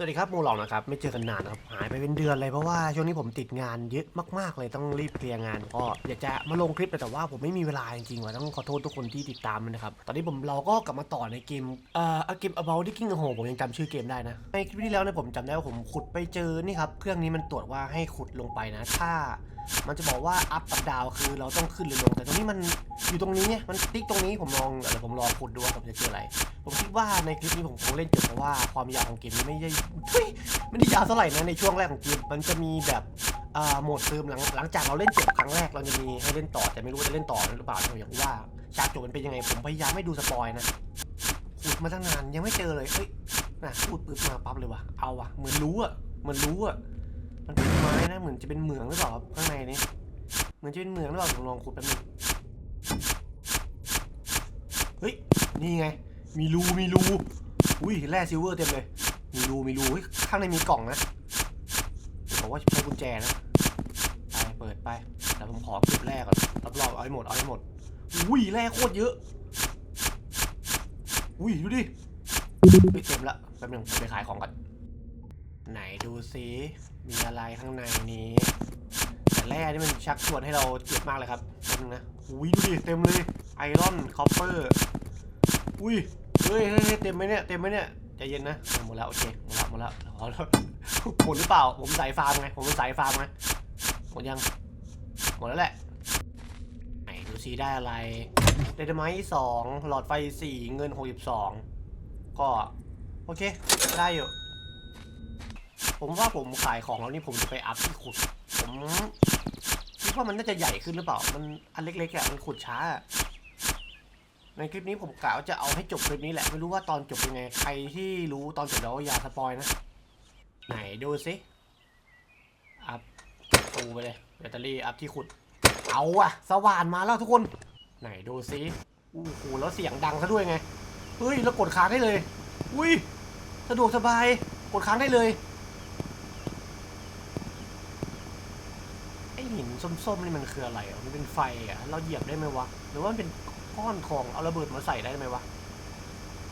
สวัสดีครับโมูหลองนะครับไม่เจอกันนานนะครับหายไปเป็นเดือนเลยเพราะว่าช่วงนี้ผมติดงานเยอะมากๆเลยต้องรีบเคลียร์งานก็อยากจะมาลงคลิปแต่ว่าผมไม่มีเวลาจริงๆว่ะต้องขอโทษทุกคนที่ติดตามนะครับตอนนี้ผมเราก็กลับมาต่อในเกมเอ่อเกม about digging โอ้โหผมยังจำชื่อเกมได้นะในคลิปที่แล้วเนี่ยผมจำได้ว่าผมขุดไปเจอนี่ครับเครื่องนี้มันตรวจว่าให้ขุดลงไปนะ ถ้า มันจะบอกว่า up กับ down คือเราต้องขึ้นหรือลง แต่ตรงนี้มันอยู่ตรงนี้เนี่ยมันติ๊กตรงนี้ผมลองเดี๋ยวผมลอขุดดูว่าผมจะเจออะไร ผมคิดว่าในคลิปนี้ผมคงเล่นจบเพราะว่าความยาวของเกมนี้ไม่ได้เฮ้ยไม่ได้ยาวเท่าไหร่นะในช่วงแรกของเกมมันจะมีแบบโหมดเติมหลังหลังจากเราเล่นจบครั้งแรกเราจะมีให้เล่นต่อแต่ไม่รู้ว่าจะเล่นต่อหรือเปล่าผมอยากว่าฉากจบมันเป็นยังไงผมพยายามไม่ดูสปอยนะขุดมาตั้งนานยังไม่เจอเลยเอ้ยน่ะพูดปุ๊บมาปั๊บเลยวะเอาวะเหมือนรู้อะเหมือนรู้อะ มันเป็นไม้นะเหมือนจะเป็นเหมืองหรือเปล่าครับข้างในนี้เหมือนจะเป็นเหมืองหรือเปล่าผมลองขุดแป๊บนึงเฮ้ยนี่ไง มีรูมีรูอุ้ยแร่ซิลเวอร์เต็มเลย มีรูมีรูเฮ้ยข้างในมีกล่องนะบอกว่าใช้กุญแจนะไปเปิดไปแต่ผมขอเก็บแร่ก่อนรอบๆเอาให้หมดเอาให้หมดอุ้ยแร่โคตรเยอะอุ้ยดูดิเฮ้ยเต็มละแป๊บนึงไปขายของก่อนไหนดูซิ มีอะไรข้างในนี้ แต่แร่นี่มันชักชวนให้เราเจ็บมากเลยครับนึงนะอุ้ยดูดิเต็มเลยไอรอนคอปเปอร์อุ้ยเฮ้ยเฮ้ยเต็มไหมเนี่ยเต็มไหมเนี่ยใจเย็นนะหมดแล้วโอเคหมดแล้วหมดแล้วพอแล้วหมดหรือเปล่า ผมสายฟาร์มไงผมเป็นสายฟาร์มไงหมดยังหมดแล้วแหละไหนดูซิได้อะไรเดนไมท์สองหลอดไฟสี่เงินหกสิบสองก็ โอเค ได้อยู่ ผมว่าผมขายของแล้วนี่ผมจะไปอัพที่ขุด ผมคิดว่ามันน่าจะใหญ่ขึ้นหรือเปล่า มันอันเล็กๆอะมันขุดช้า ในคลิปนี้ผมกะว่าจะเอาให้จบคลิปนี้แหละ ไม่รู้ว่าตอนจบเป็นไง ใครที่รู้ตอนจบแล้วอย่าสปอยนะ ไหนดูสิ อัพตูไปเลยแบตเตอรี่อัพที่ขุด เอาอะสว่านมาแล้วทุกคน ไหนดูสิอู้หูแล้วเสียงดังซะด้วยไง เฮ้ย แล้วกดค้างได้เลย อุ้ย สะดวกสบาย กดค้างได้เลย ไอหิน ส้มๆนี่มันคืออะไรอะมันเป็นไฟอะเราเหยียบได้ไหมวะหรือว่ามันเป็นก้อนทองเอาระเบิดมาใส่ได้ไหมวะ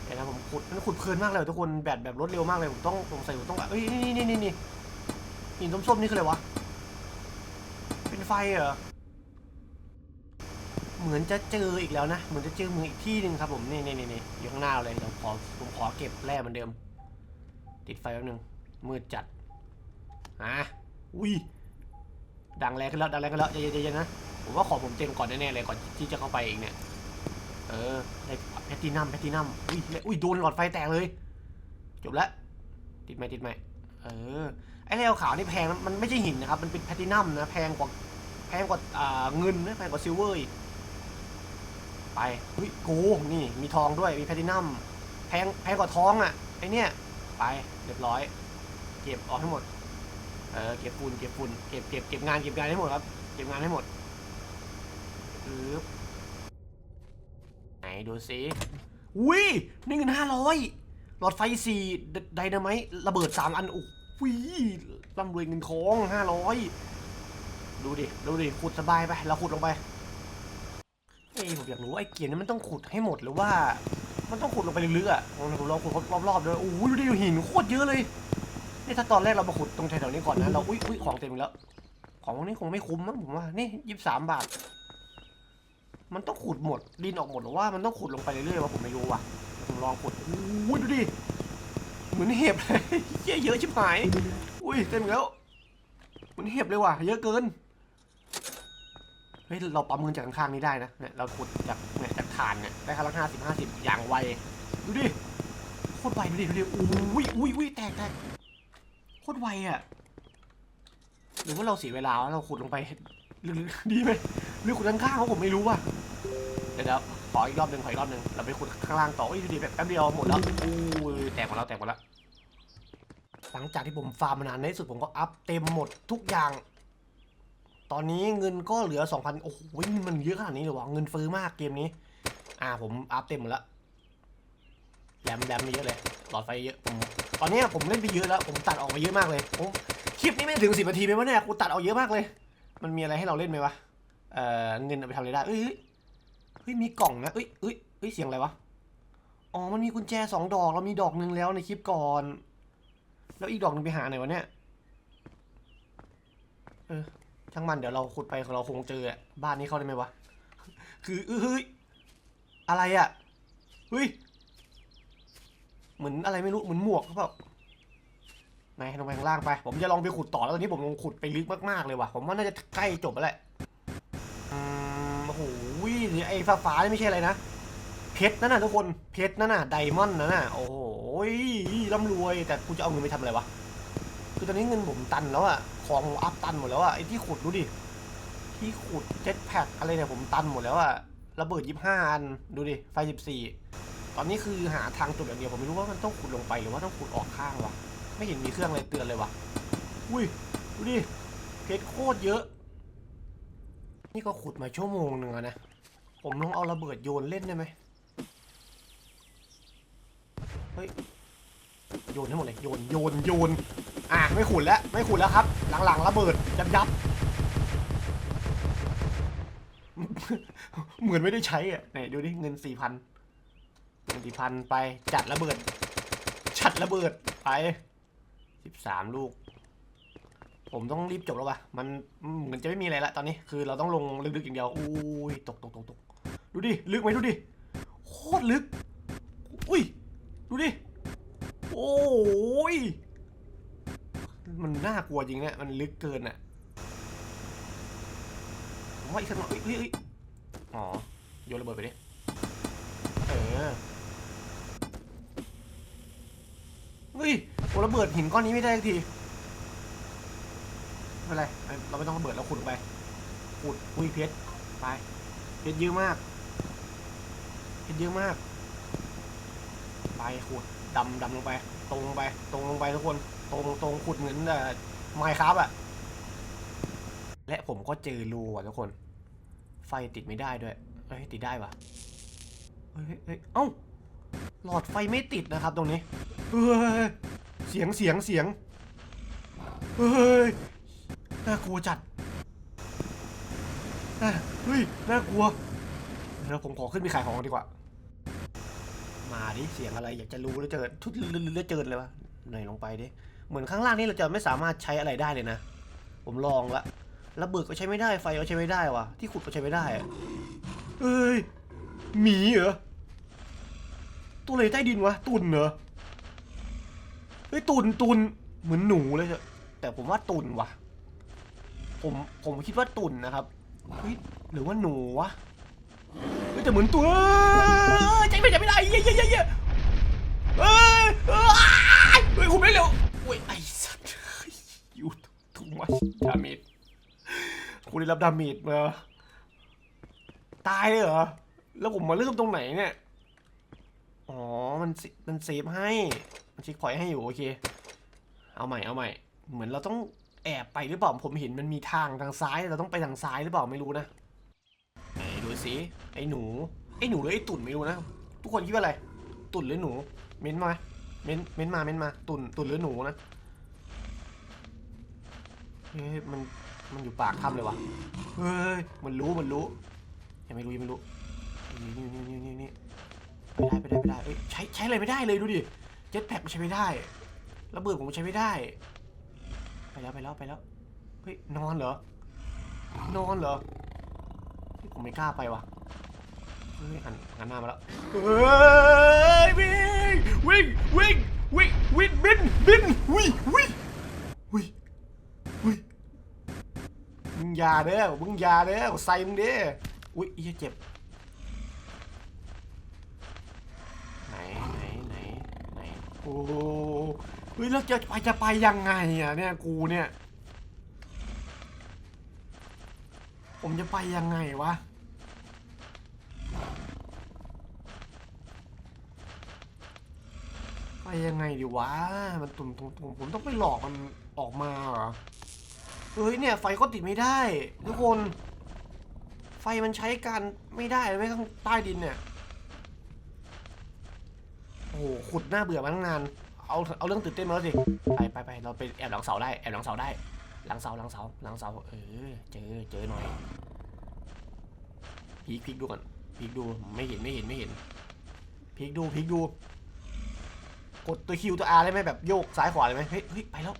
เดี๋ยวนะผมขุดมันขุดเพลินมากเลยทุกคนแบตแบบรวดเร็วมากเลยผมต้องผมใส่ผมต้องเอ้ยนี่นี่นี่นี่หินส้มๆนี่คืออะไรวะเป็นไฟเหรอเหมือนจะเจออีกแล้วนะเหมือนจะเจอมืออีกที่หนึ่งครับผมนี่นี่นี่นี่อยู่ข้างหน้าเราเลยเดี๋ยวขอผมขอเก็บแร่เหมือนเดิม ติดไฟแป๊บนึงมืดจัดอะอุ้ย ดังแรงขึ้นแล้วดังแรงขึ้นแล้วใจเย็นใจเย็นนะผมว่าขอผมเต็มก่อนแน่ๆเลยก่อนที่จะเข้าไปเองเนี่ยเออได้แพตตินัมแพตตินัมอุ้ยอุ้ยโดนหลอดไฟแตกเลย จบแล้วติดไหมติดไหมเออไอ้แร่ขาวนี่แพงมันไม่ใช่หินนะครับมันเป็นแพตตินัมนะแพงกว่าแพงกว่าอ่าเงินนะแพงกว่าซิลเวอร์อีกไปเฮ้ยโกนี่มีทองด้วยมีแพตตินัมแพงแพงกว่าทองอะไอเนี้ยไปเรียบร้อย เก็บออกให้หมด ออเก็บฝุ่นเก็บฝุ่นเก็บเก็บเก็บงานเก็บงานให้หมดครับ เก็บงานให้หมดปึ๊บไหนดูสิอุ้ยหนึ่งเงินห้าร้อยหลอดไฟสี่ไดนาไมต์ระเบิดสามอันโอ้โหร่ำรวยเงินทองห้าร้อยดูดิ ดูดิ ขุดสบายไป เราขุดลงไป เอ้ยผมอยากรู้ว่าไอ้เกียร์นี้มันต้องขุดให้หมดหรือว่า มันต้องขุดลงไปลึกๆอะผมลองขุดรอบๆด้วยโอ้โหดูดิหินโคตรเยอะเลย นี่ถ้าตอนแรกเรามาขุดตรงแถวๆนี้ก่อนนะ เรา อุ้ยอุ้ยของเต็มอีกแล้ว ของพวกนี้คงไม่คุ้มมั้งผมว่า นี่ยี่สิบสามบาท มันต้องขุดหมด ดินออกหมดหรือว่ามันต้องขุดลงไปเรื่อยๆวะผมไม่รู้ว่ะผมลองขุดอุ้ยดูดิ เหมือนเห็บเลยเยอะเยอะชิบหาย อุ้ยเต็มอีกแล้ว เหมือนเห็บเลยว่ะ เยอะเกิน เฮ้ยเราประเมินจากข้างๆนี้ได้นะ เนี่ยเราขุดจากเนี่ยจากฐานเนี่ยได้ครั้งละห้าสิบห้าสิบอย่างไว ดูดิ โคตรไวดูดิดูดิอุ้ยอุ้ยอุ้ยแตกแตก คตรไวอะหรือว่าเราเสียเวลาแล้วเราขุดลงไปหรือดีไหมหรือขุดข้างๆเขาผมไม่รู้ว่ะเดี๋ยวเดี๋ยวขออีกรอบหนึ่งขออีกรอบหนึ่งเราไปขุดข้างล่างต่ออุ้ยดูดิแบบแป๊บเดียวหมดแล้วอู้ยแตกหมดแล้วแตกหมดแล้วหลังจากที่ผมฟาร์มมานานในที่สุดผมก็อัพเต็มหมดทุกอย่าง ตอนนี้เงินก็เหลือ2,000โอ้โหมันเยอะขนาดนี้เลยวะเงินฟื้อมากเกมนี้ อ่าผมอัพเต็มหมดแล้ว แรมแรมไม่เยอะเลยหลอดไฟเยอะผมตอนนี้ผมเล่นไปเยอะแล้ว ผมตัดออกไปเยอะมากเลยผมคลิปนี้ไม่ถึงสิบนาทีไหมวะเนี่ยกูตัดออกเยอะมากเลย มันมีอะไรให้เราเล่นไหมวะเอ่อเงินเอาไปทำอะไรได้เอ้ยเฮ้ยเฮ้ยมีกล่องนะเอ้ยเอ้ยเอ้ยเสียงอะไรวะอ๋อมันมีกุญแจสองดอกเรามีดอกหนึ่งแล้วในคลิปก่อน แล้วอีกดอกหนึงไปหาไหนวะเนี่ยเออช่างมันเดี๋ยวเราขุดไปเราคงเจออะบ้านนี้เข้าได้ไหมวะคือเฮ้ยอะไรอะ่ะเฮ้ย เหมือนอะไรไม่รู้เหมือนหมวกหรือเปล่าไหนลงไปข้างล่างไป ผมจะลองไปขุดต่อแล้วตอนนี้ผมลงขุดไปลึกมากๆเลยว่ะ ผมว่าน่าจะใกล้จบแล้วแหละโอ้โหนี่ไอ้ฟ้าฟ้าๆนี่ไม่ใช่อะไรนะ เพชรนั่นน่ะทุกคน เพชรนั่นน่ะไดมอนด์นั่นน่ะ โอ้โหร่ำรวย แต่กูจะเอาเงินไปทำอะไรวะ คือตอนนี้เงินผมตันแล้วอะของผมอัพตันหมดแล้วอะไอ้ที่ขุดดูดิ ที่ขุดเจ็ตแพ็คอะไรเนี่ยผมตันหมดแล้วอะระเบิดยี่ห้าอัน ดูดิ ไฟสิบสี่ ตอนนี้คือหาทางจบอย่างเดียวผมไม่รู้ว่ามันต้องขุดลงไปหรือว่าต้องขุดออกข้างวะไม่เห็นมีเครื่องอะไรเตือนเลยวะอุ้ยดูดิเพชรโคตรเยอะ นี่ก็ขุดมาชั่วโมงหนึ่งนะ ผมลองเอาระเบิดโยนเล่นได้ไหมเฮ้ยโยนให้หมดเลยโยนโยนโยนอะไม่ขุดแล้วไม่ขุดแล้วครับ หลังๆระเบิดยับยับเหมือนไม่ได้ใช้อะไหนดูดิเงินสี่พัน เงิพันธ์ไปจัดระเบิด จัดระเบิดไปสิบสามลูก ผมต้องรีบจบแล้ววะมันเหมือนจะไม่มีอะไรละตอนนี้คือเราต้องลงลึกๆอย่างเดียวอุ้ยตกตกตกตกดูดิลึกไหมดูดิโคตรลึก อุ้ยดูดิโอ้ยมันน่ากลัวจริงเนี่ยมันลึกเกินอะผมว่าอีกสักหน่อยเอ้ยเอ้ยเอ้ยอ๋อโยนระเบิดไปดิเออ เฮ้ยโอ้ระเบิดหินก้อนนี้ไม่ได้สักทีไม่เป็นไรเราไม่ต้องระเบิดเราขุดลงไปขุดอุ้ยเพชรไปเพชรเยอะมากเพชรเยอะมาก ไปขุดดำดำลงไป ตรงลงไป ตรงลงไปทุกคน ตรงตรงขุดเหมือนไมค์ครับอะและผมก็เจอรูอะทุกคน ไฟติดไม่ได้ด้วยเฮ้ยติดได้ปะเฮ้ยเฮ้ยเอ้าหลอดไฟไม่ติดนะครับตรงนี้ เฮ้ยเสียงเสียงเสียงเฮ้ยน่ากลัวจัดอะเฮ้ยน่ากลัวเดี๋ยวผมขอขึ้นไปขายของดีกว่า มาดิเสียงอะไรอยากจะรู้แล้วเจอทุดล้วเจอเลยวะหน่อยลงไปดิเหมือนข้างล่างนี่เราจะไม่สามารถใช้อะไรได้เลยนะ ผมลองละระเบิดก็ใช้ไม่ได้ไฟก็ใช้ไม่ได้วะที่ขุดก็ใช้ไม่ได้เฮ้ยหมีเหรอตัวอะไรใต้ดินวะตุ่นเหรอ เฮ้ยตุนตุนเหมือนหนูเลยเถอะแต่ผมว่าตุนวะผมผมคิดว่าตุนนะครับเฮ้ยหรือว่าหนูวะเฮ้ยแต่เหมือนตัวเอ้ยใจไม่ใจไม่ได้เย้เย้เย้เย้เอ้ยเอ้ยเฮ้ยคุณไม่เร็วโอ้ยไอ้สัตว์ยูทูกมาดาเมจคุณได้รับดาเมจมาตายเลยเหรอ แล้วผมมาเริ่มตรงไหนเนี่ย อ๋อ มันมันเซฟให้ เช็คพอยต์ให้อยู่โอเค เอาใหม่เอาใหม่ เหมือนเราต้องแอบไปหรือเปล่าผมเห็นมันมีทางทางซ้ายเราต้องไปทางซ้ายหรือเปล่าไม่รู้นะไหนดูสิไอ้หนูไอ้หนูหรือไอ้ตุ่นไม่รู้นะทุกคนคิดว่าอะไร ตุ่นหรือหนู เม้นมาเม้นเม้นมาเม้นมา ตุ่นตุ่นหรือหนูนะเฮ้ยมันมันอยู่ปากถ้ำเลยวะเฮ้ยมันรู้มันรู้ยังไม่รู้ยังไม่รู้นี่นี่นี่นี่นี่นี่ไปได้ไปได้ไปได้เอ้ยใช้ใช้อะไรไม่ได้เลยดูดิ จ็ตแพ็กมันใช้ไม่ได้ระเบิดผมใช้ไม่ได้ ไปแล้วไปแล้วไปแล้วเฮ้ยนอนเหรอนอนเหรอผมไม่กล้าไปวะเฮ้ยหันหันหน้ามาแล้วเฮ้ยวิ่งวิ่งวิ่งวิ่งวิ่งบินบินวิ่งวิ่งวิ่งวิ่งมึงยาเด้อมึงยาเด้อใส่มึงเด้ออุ้ยเจ็บไหนไหนไหนไหนโอ้โหเฮ้ยแล้วจะไปจะไปยังไงอะเนี่ยกูเนี่ย ผมจะไปยังไงวะไปยังไงดีวะ มันตุ่มตุ่มตุ่มผมต้องไปหลอกมันออกมาเหรอ เฮ้ยเนี่ยไฟก็ติดไม่ได้ ทุกคน ไฟมันใช้การไม่ได้ไม่ข้างใต้ดินเนี่ย อ้โหขุดหน้าเบื่อมาตั้งนาน เอาเอาเรื่องตื่นเต้นมาแล้วสิไปไปไปเราไปแอบหลังเสาได้แอบหลังเสาได้ หลังเสาหลังเสาหลังเสาเออเจอเจอหน่อยพีกพีกดูก่อนพีกดูไม่เห็นไม่เห็นไม่เห็นพีกดูพีกดู กดตัวคิวตัวอาร์ได้ไหมแบบโยกซ้ายขวาเลยไหมเฮ้ยเฮ้ยไปแล้ว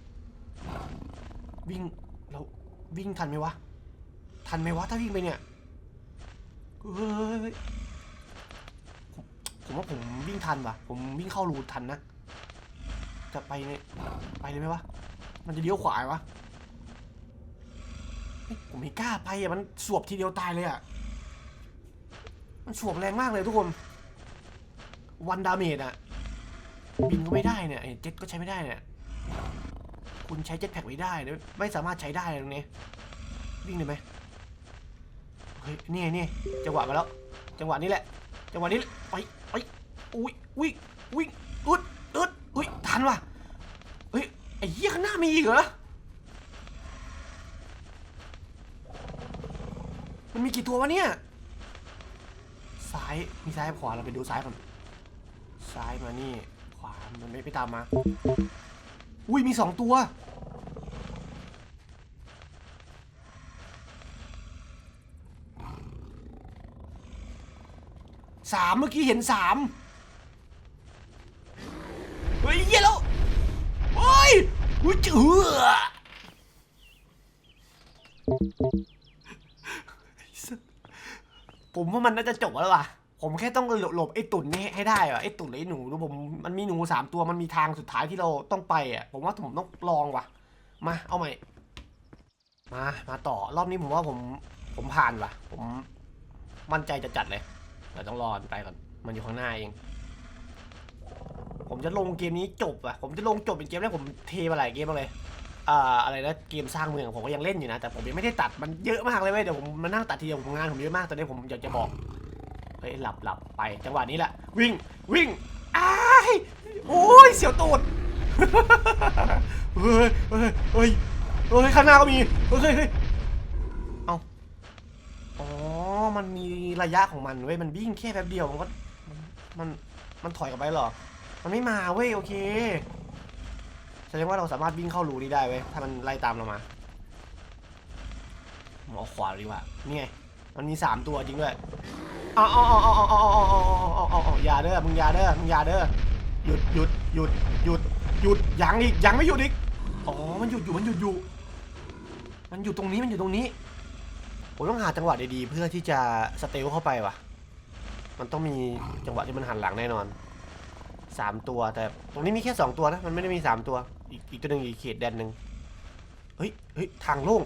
วิ่งเราวิ่งทันไหมวะทันไหมวะถ้าวิ่งไปเนี่ยเฮ้ย ผมว่าผมวิ่งทันว่ะ ผมวิ่งเข้ารูทันนะ จะไปเนี่ยไปเลยไหมวะ มันจะเลี้ยวขวาวะผมไม่กล้าไปอะ มันสวบทีเดียวตายเลยอะ มันสวบแรงมากเลยทุกคน วันดาเมจอะ บินก็ไม่ได้เนี่ยเจ็ตก็ใช้ไม่ได้เนี่ย คุณใช้เจ็ตแพ็กไม่ได้นะไม่สามารถใช้ได้ตรงนี้ วิ่งเลยไหมเฮ้ยนี่ไงนี่จังหวะมาแล้ว จังหวะนี้แหละ จังหวะนี้แหละไปไป อุ้ยวิ่งวิ่งอึดอึดอุ้ยทันว่ะเฮ้ยไอ้เหี้ยข้างหน้ามีอีกเหรอมันมีกี่ตัววะเนี่ยซ้ายมีซ้ายขวาเราไปดูซ้ายก่อนซ้ายมานี่ ขวามันไม่ไปตามมา อุ้ยมีสองตัวสามเมื่อกี้เห็นสามเฮ้ยเหี้ยแล้วโอ้ยอุ้ยเจือ ผมว่ามันน่าจะจบแล้วว่ะ ผมแค่ต้องหลบไอ้ตุ่นนี่ให้ได้ว่ะไอ้ตุ่นหรือไอ้หนูรู้ผมมันมีหนูสามตัวมันมีทางสุดท้ายที่เราต้องไปอะ ผมว่าผมต้องลองว่ะ มา เอาใหม่ มา มาต่อรอบนี้ผมว่าผมผมผ่านว่ะ ผมมั่นใจจะจัดเลยเดี๋ยวต้องรอไปก่อน มันอยู่ข้างหน้าเอง ผมจะลงเกมนี้จบอะผมจะลงจบเป็นเกมแรกผมเทมาหลายเกมมากเลยอ่าอะไรนะเกมสร้างเมืองผมก็ยังเล่นอยู่นะ แต่ผมยังไม่ได้ตัดมันเยอะมากเลยเว้ยเดี๋ยวผมมานั่งตัดทีเดียวผมงานผมเยอะมากตอนนี้ผมอยากจะบอกเฮ้ยหลับหลับไปจังหวะนี้แหละวิ่งวิ่งอ้ายโอ้ยเสียวตูดเฮ้ยเฮ้ยเฮ้ยเฮ้ยข้างหน้าก็มีเฮ้ยเฮ้ยเฮ้ยเอาอ๋อมันมีระยะของมันเว้ยมันวิ่งแค่แป๊บเดียวมันก็มันมันถอยกลับไปหรอ มันไม่มาเว้ยโอเคแสดงว่าเราสามารถวิ่งเข้ารูนี้ได้เว้ยถ้ามันไล่ตามเรามาผมเอาขวาดีกว่านี่ไงมันมีสามตัวจริงด้วยอ๋ออ๋ออ๋ออ๋ออ๋ออ๋ออ๋ออ๋ออ๋ออ๋ออย่าเด้อมึงอย่าเด้อมึงอย่าเด้อหยุดหยุดหยุดหยุดหยุดยังอีกยังไม่หยุดอีกอ๋อมันหยุดอยู่มันหยุดอยู่ มันอยู่ตรงนี้มันอยู่ตรงนี้ผมต้องหาจังหวะดีๆเพื่อที่จะสเตลเข้าไปว่ะ มันต้องมีจังหวะที่มันหันหลังแน่นอน สามตัว แต่ตรงนี้มีแค่สองตัวนะมันไม่ได้มีสามตัว อีกอีกตัวหนึ่งอีกเขตแดนหนึ่งเฮ้ยเฮ้ยทางโล่ง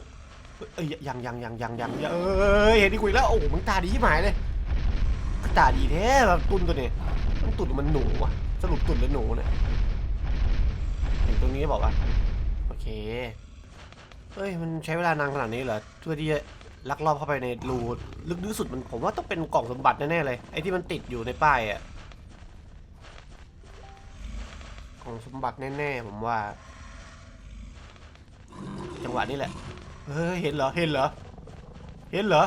เอ้ยยังยังยังยังยังยังเอ้ยเห็นดีกุยแล้วโอ้มึงตาดีที่หมายเลยตาดีแท้แบบตุนตัวนี้มันตุนมันหนูวะสรุปตุนหรือหนูเนี่ยเห็นตรงนี้บอกว่าโอเคเฮ้ยมันใช้เวลานานขนาดนี้เหรอเพื่อที่จะลักลอบเข้าไปในรูลึกที่สุดมันผมว่าต้องเป็นกล่องสมบัติแน่ๆเลยไอ้ที่มันติดอยู่ในป้ายอะ กล่องสมบัติแน่ๆผมว่า จังหวะนี้แหละ เฮ้ยเห็นเหรอ เห็นเหรอ เห็นเหรอ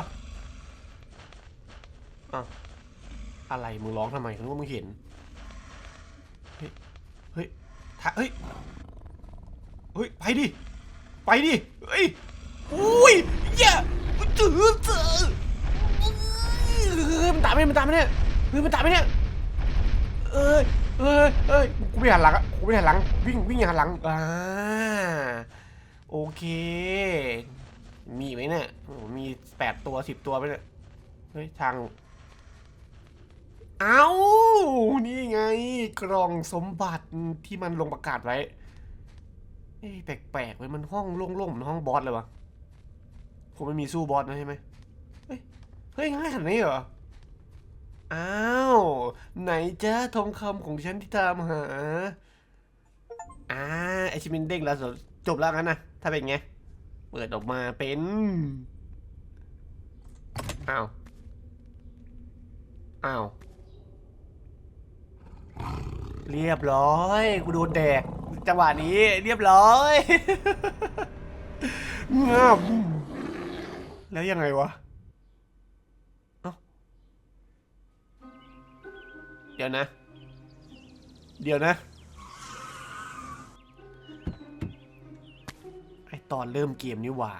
อะไรมึงร้องทำไมฉันว่ามึงเห็น เฮ้ย เฮ้ยถ้าเฮ้ย เฮ้ย ไปดิ ไปดิ เฮ้ย อุ้ยเหี้ย่าจืดเจอเฮ้ยมันตามไหมมันตามไหมเนี่ยเฮ้ยมันตามไหมเนี่ยเอ้ยเอ้ยเอ้ย กูไม่หันหลังกูไม่หันหลัง วิ่งวิ่งอย่างหันหลังอ่าโอเค มีไหมเนี่ยโอ้มีแปดตัวสิบตัวไหมเนี่ยเฮ้ยทางเอานี่ไง กล่องสมบัติที่มันลงประกาศไว้เอ้ยแปลกๆเลยมันห้องโล่งๆเหมือนห้องบอสเลยวะคงไม่มีสู้บอสนะใช่ไหมเฮ้ยเฮ้ยง่ายขนาดนี้เหรอ อ้าว ไหนจ้าทองคำของฉันที่ตามหา อ่าไอชิมินเด้งแล้วจบแล้วงั้นนะถ้าเป็นไง เปิดออกมาเป็นอ้าวอ้าวเรียบร้อยกูโดนแดกจังหวะนี้เรียบร้อยงาบแล้วยังไงวะ เดี๋ยวนะ เดี๋ยวนะ ไอตอนเริ่มเกมนี่หว่า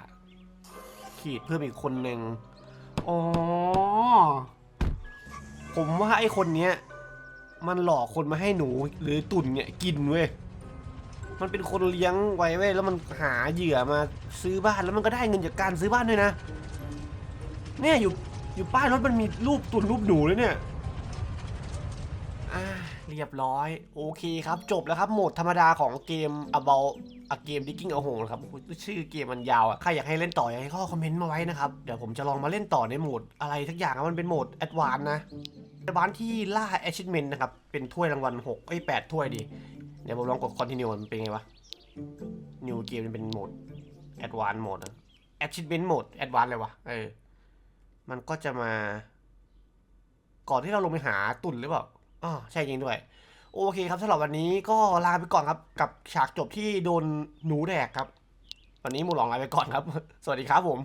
ขีดเพิ่มอีกคนหนึ่งอ๋อ ผมว่าไอคนเนี้ย มันหลอกคนมาให้หนูหรือตุ่นเนี่ยกินเว้ย มันเป็นคนเลี้ยงไว้เว้ยแล้วมันหาเหยื่อมาซื้อบ้านแล้วมันก็ได้เงินจากการซื้อบ้านด้วยนะ เนี่ยอยู่อยู่ป้ายรถมันมีรูปตุ่นรูปหนูเลยเนี่ย เรียบร้อย โอเคครับ จบแล้วครับโหมดธรรมดาของเกม about a game digging a hole ครับชื่อเกมมันยาวอะใครอยากให้เล่นต่ออยากให้ข้อคอมเมนต์มาไว้นะครับ เดี๋ยวผมจะลองมาเล่นต่อในโหมดอะไรทักอย่างมันเป็นโหมด advance นะ advance ที่ล่า achievement นะครับ เป็นถ้วยรางวัล6เอ้8ถ้วยดิ เดี๋ยวผมลองกด continue มันเป็นไงวะ new game มันเป็นโหมด advance โหมดนะ achievement mode advance เลยวะเออมันก็จะมา ก่อนที่เราลงไปหาตุ่นหรือเปล่า อ๋อใช่จริงด้วย โอเคครับสำหรับวันนี้ก็ลาไปก่อนครับ กับฉากจบที่โดนหนูแดกครับ วันนี้หมูหลองลาไปก่อนครับ สวัสดีครับผม